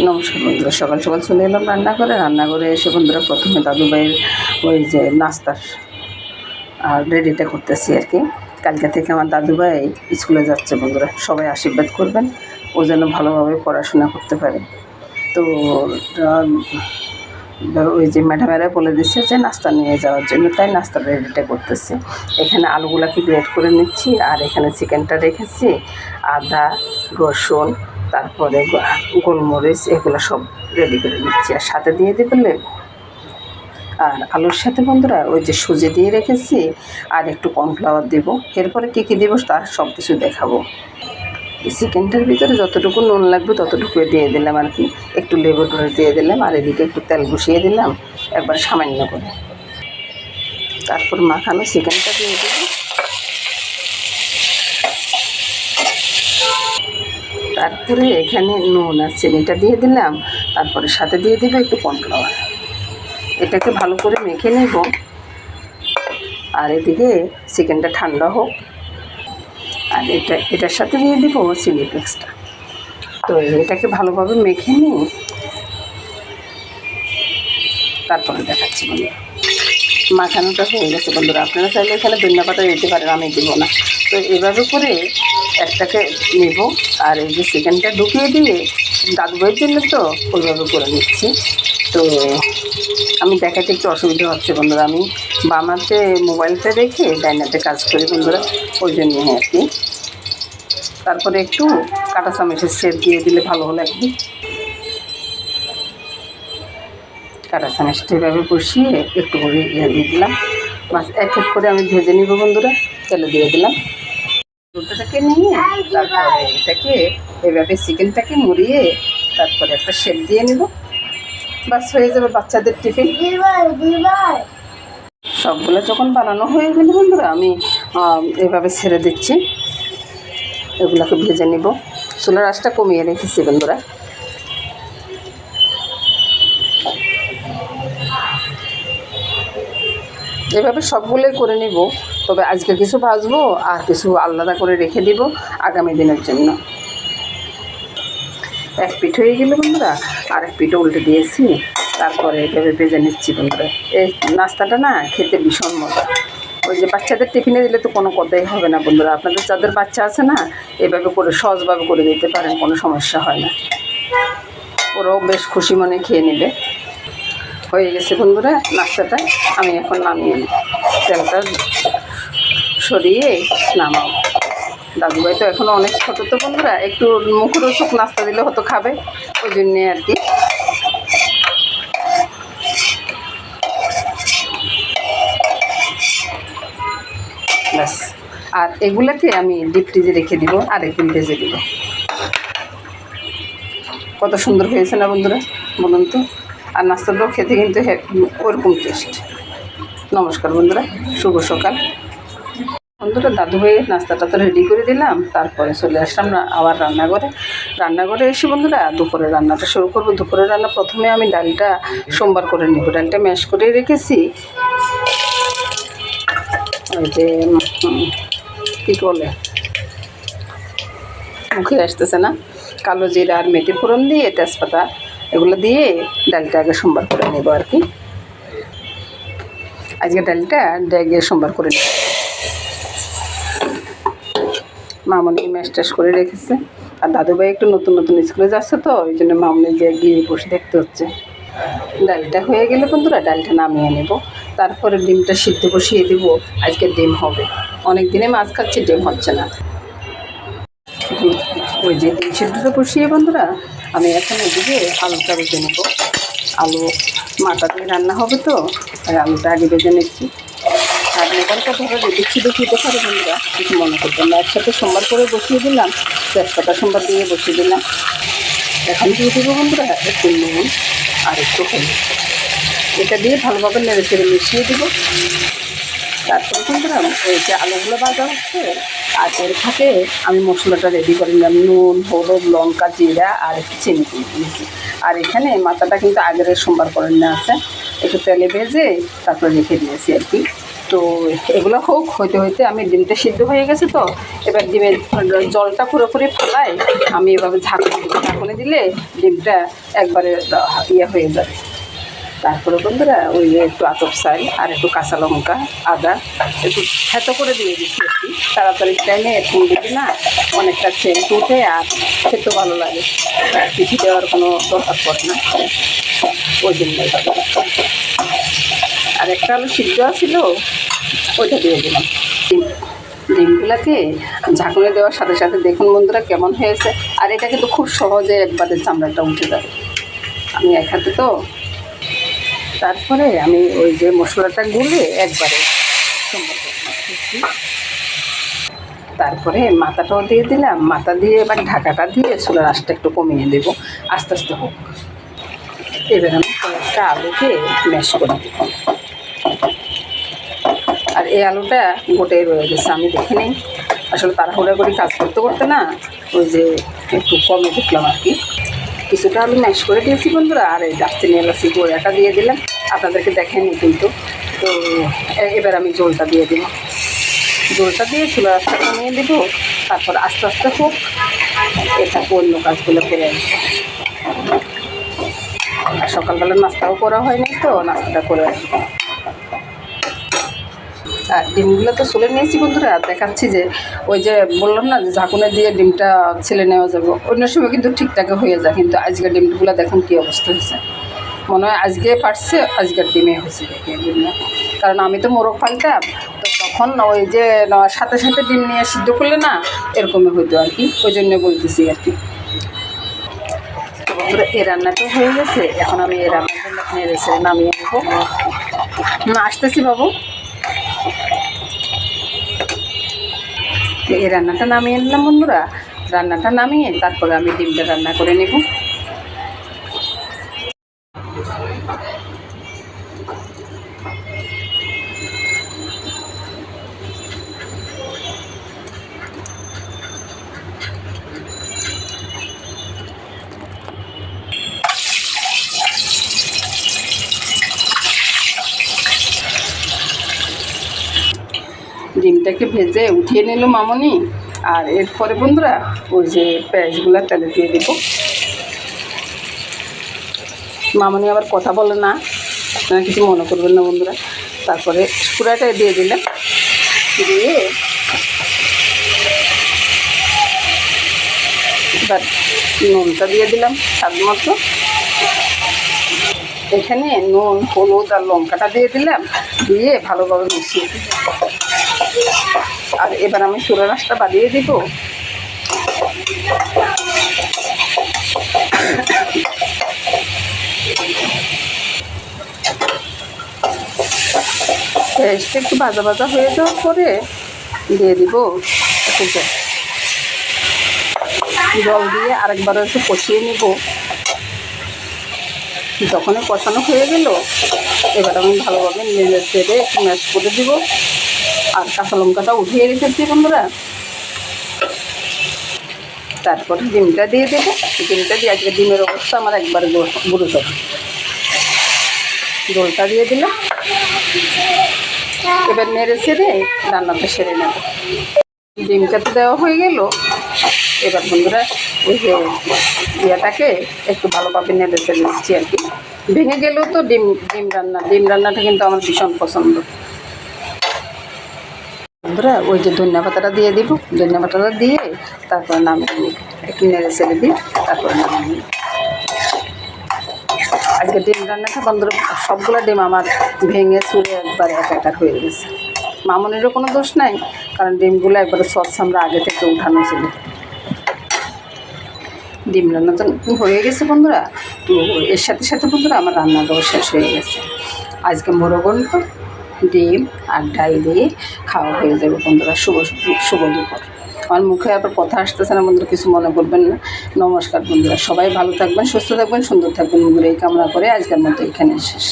নমস্কার বন্ধুরা, সকাল সকাল চলে এলাম রান্না করে রান্না করে এসে বন্ধুরা প্রথমে দাদু ভাইয়ের ওই যে নাস্তার, আর রেডিটা করতেছি আর কি। কালকে থেকে আমার দাদু ভাই স্কুলে যাচ্ছে বন্ধুরা, সবাই আশীর্বাদ করবেন, ও যেন ভালোভাবে পড়াশোনা করতে পারে। তো ওই যে ম্যাডামেরা বলে দিচ্ছে যে নাস্তা নিয়ে যাওয়ার জন্য, তাই নাস্তার রেডিটা করতেছি। এখানে আলুগুলাকে গ্রেড করে নিচ্ছি, আর এখানে চিকেনটা রেখেছি, আদা, রসুন তারপরে গোলমরিচ এগুলো সব রেডি করে নিচ্ছি। আর সাথে দিয়ে দেবো লেবু। আর আলুর সাথে বন্ধুরা, ওই যে সুজি দিয়ে রেখেছি, আর একটু কর্নফ্লাওয়ার দেবো। এরপরে কী কী দেবো তার সব কিছু দেখাবো চিকেনটার ভিতরে যতটুকু নুন লাগবে ততটুকু দিয়ে দিলাম আর কি। একটু লেবু টুরে দিয়ে দিলাম, আর এদিকে একটু তেল বসিয়ে দিলাম, একবার সামান্য করে। তারপর মাখানো চিকেনটা দিয়ে দেবো তারপরে এখানে নুন আর চিনিটা দিয়ে দিলাম, তারপরে সাথে দিয়ে দেবো একটু কর্নফ্লাওয়ার। এটাকে ভালো করে মেখে নেব। আর এদিকে চিকেনটা ঠান্ডা হোক। আর এটা, এটার সাথে দিয়ে দেবো চিলি ফ্লেক্সটা। তো এটাকে ভালোভাবে মেখে নিই। তারপরে দেখাচ্ছি বন্ধুরা। মাখানোটা হয়ে গেছে বন্ধুরা। আপনারা চাইলে এখানে পাতা দিতে পারেন আমি দেবো না। তো এভাবে করে একটাকে নেব, আর এই যে চিকেনটা ঢুকিয়ে দিয়ে দাদু ভাইয়ের জন্য তো ওইভাবে করে নিচ্ছি। তো আমি দেখাতে একটু অসুবিধা হচ্ছে বন্ধুরা, আমি বামাতে মোবাইলটা রেখে ডাইনাতে কাজ করি বন্ধুরা, ওই জন্য আর কি। তারপরে একটু কাটা চামচের সেট দিয়ে দিলে ভালো হলো একদিন কাটা চামচটা এভাবে বসিয়ে একটু করে ইয়ে দিয়ে দিলাম। মাছ এক এক করে আমি ভেজে নিব বন্ধুরা, তেলে দিয়ে দিলাম। রুটিটাকে নিয়ে তারপরে এটাকে, এভাবে চিকেনটাকে মুড়িয়ে তারপরে একটা শেপ দিয়ে নেব। বাস হয়ে যাবে বাচ্চাদের টিফিন। সবগুলো যখন বানানো হয়ে গেল বন্ধুরা, আমি এভাবে ছেড়ে দিচ্ছি। এগুলোকে ভেজে নিব। চুলার আঁচটা কমিয়ে রেখেছি বন্ধুরা। এভাবে সবগুলোই করে নিব। তবে আজকে কিছু ভাজবো আর কিছু আলাদা করে রেখে দিব আগামী দিনের জন্য। এক পিঠ হয়ে গেল বন্ধুরা, আর এক পিঠে উল্টে দিয়েছি, তারপরে এভাবে ভেজে নিচ্ছি বন্ধুরা। এই নাস্তাটা না খেতে ভীষণ মজা। ওই যে বাচ্চাদের টিফিনে দিলে তো কোনো কথাই হবে না বন্ধুরা। আপনাদের যাদের বাচ্চা আছে না, এভাবে করে সহজভাবে করে দিতে পারেন, কোনো সমস্যা হয় না। ওরাও বেশ খুশি মনে খেয়ে নেবে। হয়ে গেছে বন্ধুরা, নাস্তাটা। আমি এখন নামিয়ে নিই। তেলটা সরিয়ে নামাও। দাদুভাই তো এখনও অনেক ছোটো তো বন্ধুরা, একটু মুখরোচক নাস্তা দিলে হয়তো খাবে, ওই জন্যে আর কি। ব্যাস। আর এগুলাকে আমি ডিপ ফ্রিজে রেখে দিব, আর একদিন ভেজে দিব। কত সুন্দর হয়েছে না বন্ধুরা, বলুন তো? আর নাস্তাটাও খেতে কিন্তু ওরকম টেস্ট নমস্কার বন্ধুরা, শুভ সকাল। বন্ধুরা দাদু ভাইয়ের নাস্তাটা তো রেডি করে দিলাম, তারপরে চলে আসলাম আবার রান্নাঘরে। রান্নাঘরে এসে বন্ধুরা দুপুরে রান্নাটা শুরু করব। দুপুরে রান্না প্রথমে আমি ডালটা সোমবার করে নেব। ডালটা ম্যাশ করে রেখেছি। ওই যে কী বলে? মুখে আসতেছে না। কালো জিরা আর মেথি ফোড়ন দিয়ে তেজপাতা এগুলো দিয়ে ডালটা আগে সোমবার করে নেব আর কি। আজকে ডালটা ডেগে সোমবার করে নেব। মামনি ম্যাশ ট্যাশ করে রেখেছে। আর দাদুভাই একটু নতুন নতুন স্কুলে যাচ্ছে তো, ওই জন্য মামনি যে গিয়ে বসে দেখতে হচ্ছে। ডালটা হয়ে গেলে বন্ধুরা ডালটা নামিয়ে নেব। তারপরে ডিমটা সিদ্ধ বসিয়ে দেবো। আজকে ডিম হবে। অনেক দিনে মাছ খাচ্ছি, ডিম হচ্ছে না। ওই যে ডিম সিদ্ধটা বসিয়ে বন্ধুরা, আমি এখন এদিকে আলুটা বেজে নেব। আলু মাথা দিয়ে রান্না হবে তো তাই আলুটা আগে বেজে নিচ্ছি। মোবাইলটা ধরে দিচ্ছি দেখিতে পারে বন্ধুরা, কিছু মনে করবেন না, একসাথে সোমবার করে বসিয়ে দিলাম তেজপাতা সোমবার দিয়ে বসিয়ে দিলাম। এখন দিয়ে দেবো বন্ধুরা? একটু নুন আর একটু হলুদ। এটা দিয়ে ভালোভাবে নেড়ে চেড়ে মিশিয়ে দেবো। তারপরে বন্ধুরা ওই যে আলুগুলো ভাজা হচ্ছে আর এর ফাঁকে আমি মশলাটা রেডি করে নিলাম, নুন, হলুদ, লঙ্কা, জিরা আর একটু চিনি দিয়েছি। আর এখানে মাথাটা কিন্তু আগের সোমবার করে নেওয়া আছে। একটু তেলে ভেজে তারপরে রেখে দিয়েছি আর কি। তো এগুলো হোক, হইতে হইতে আমি ডিমটা সিদ্ধ হয়ে গেছে তো। এবার ডিমের জলটা পুরোপুরি ফেলাই আমি এভাবে ঝাঁকুনি দিব ঝাঁকুনি দিলে ডিমটা একবারে ইয়ে হয়ে যাবে। তারপরে বন্ধুরা, ওই একটু আতপ চাল আর একটু কাঁচা লঙ্কা, আদা, একটু থেতো করে দিয়ে দিচ্ছি একটু। তাড়াতাড়ি টাইমে এখন দিবি না অনেকটা সেন্ট উঠে আর খেতে ভালো লাগে। কিছু দেওয়ার কোনো দরকার পড়ে না। ওই জন্য আর একটা আলু সিদ্ধ ছিল ওইটা দিয়ে দিলাম। ডিম ডিমগুলোকে ঝাঁকুনে দেওয়ার সাথে সাথে দেখুন বন্ধুরা কেমন হয়েছে। আর এটা কিন্তু খুব সহজে একবারে চামড়াটা উঠে যাবে। আমি এক হাতে তো, তারপরে আমি ওই যে মশলাটা গুলে একবারে। তারপরে মাথাটাও দিয়ে দিলাম, মাথা দিয়ে এবার ঢাকাটা দিয়ে চুলার আঁচটা একটু কমিয়ে দেবো। আস্তে আস্তে হোক। এবার আমি কয়েকটা আলুকে ম্যাশ করে দেব আর এই আলুটা গোটাই রয়ে গেছে, আমি দেখে নিই। আসলে তাড়াহুড়া করে কাজ করতে করতে না, ওই যে একটু কমে দেখলাম আর কি। কিছুটা আলু ম্যাশ করে দিয়েছি বন্ধুরা, আর এই দার্চিনি এলাচি গোড়াটা দিয়ে দিলাম। আপনাদেরকে দেখেনি কিন্তু। তো এবার আমি জলটা দিয়ে দিব জলটা দিয়ে চুলা রাস্তা কমিয়ে দেবো, তারপর আস্তে আস্তে হোক, এটা অন্য কাজগুলো করে আসব। আর সকালবেলা নাস্তাও করা হয়নি তো, নাস্তাটা করে আসব। আর ডিমগুলো তো চলে নিয়েছি বন্ধুরা দেখাচ্ছি যে ওই যে বললাম না যে ঝাঁকুনে দিয়ে ডিমটা ছেলে নেওয়া যাবে। অন্য সময় কিন্তু ঠিকঠাক হয়ে যায়, কিন্তু আজকের ডিমগুলো দেখুন কী অবস্থা হয়েছে। মনে হয় আজকে পারছে, আজকের ডিমে হয়েছে কারণ আমি তো মোরগ পাল্টাম তো তখন ওই যে সাথে সাথে ডিম নিয়ে সিদ্ধ করলে না এরকমই হইতো আর কি, ওই জন্য বলতেছি আর কি। বন্ধুরা রান্নাটা হয়ে গেছে, এখন আমি এই রান্নাটা ছেড়ে নামিয়ে নেব। আসতেছি বাবু। এই রান্নাটা নামিয়ে নিলাম বন্ধুরা। রান্নাটা নামিয়ে তারপরে আমি ডিমটা রান্না করে নেব। ডিমটাকে ভেজে উঠিয়ে নিল মামনি। আর এরপরে বন্ধুরা, ওই যে পেঁয়াজগুলো তেলে দিয়ে দেব। মামনি আবার কথা বলে না। আপনারা কিছু মনে করবেন না বন্ধুরা। তারপরে পুরাটা দিয়ে দিলাম। দিয়ে এবার নুনটা দিয়ে দিলাম স্বাদ মতো এখানে নুন, হলুদ আর লঙ্কাটা দিয়ে দিলাম, দিয়ে ভালোভাবে মিশিয়ে দিলাম। আর এবার আমি চুলা রাসটা বাড়িয়ে দিব। একটু ভাজা ভাজা হয়ে যাওয়ার পরে দিয়ে দিব জল দিয়ে আরেকবার একটু কষিয়ে নিব। যখনই কষানো হয়ে গেল, এবার আমি ভালোভাবে নেড়ে চেড়ে একটু ম্যাশ করে দিব। আর কাঁচা লঙ্কাটা উঠিয়ে রেখেছি বন্ধুরা। তারপরে ডিমটা দিয়ে দেবো। ডিমটা দিয়ে আজকে ডিমের অবস্থা আমার একবার গুরুতর। জলটা দিয়ে দিলাম। এবার নেড়ে ছেড়ে রান্নাটা সেরে নেব। ডিমটা তো দেওয়া হয়ে গেল। এবার বন্ধুরা, ওই যে ইয়েটাকে একটু ভালোভাবে নেড়ে ছেড়ে দিচ্ছি আর কি। ভেঙে গেলেও তো ডিম ডিম রান্না, ডিম রান্নাটা কিন্তু আমার ভীষণ পছন্দ। বন্ধুরা, ওই যে ধনিয়া পাতাটা দিয়ে দিব। ধনিয়া পাতাটা দিয়ে তারপরে নামিয়ে নিব একটু নেড়ে ছেড়ে দিই, তারপরে নামিয়ে নিব আজকে ডিম রান্নাটা বন্ধুরা, সবগুলো ডিম আমার ভেঙে চুরে একবার একাকার হয়ে গেছে। মামনিরও কোনো দোষ নাই, কারণ ডিমগুলো একবারে সস আমরা আগে থেকে উঠানো ছিল। ডিম রান্না তো হয়ে গেছে বন্ধুরা। তো এর সাথে সাথে বন্ধুরা আমার রান্নাটাও শেষ হয়ে গেছে। আজকে মোরগন্ড ডিম আর ডাল দিয়ে খাওয়া হয়ে যাবে বন্ধুরা। শুভ শুভ দুপুর। আমার মুখে আবার কথা আসতেছে না বন্ধুরা, কিছু মনে করবেন না। নমস্কার বন্ধুরা। সবাই ভালো থাকবেন, সুস্থ থাকবেন, সুন্দর থাকবেন বন্ধুরা। এই কামনা করে আজকের মতো এখানে শেষ।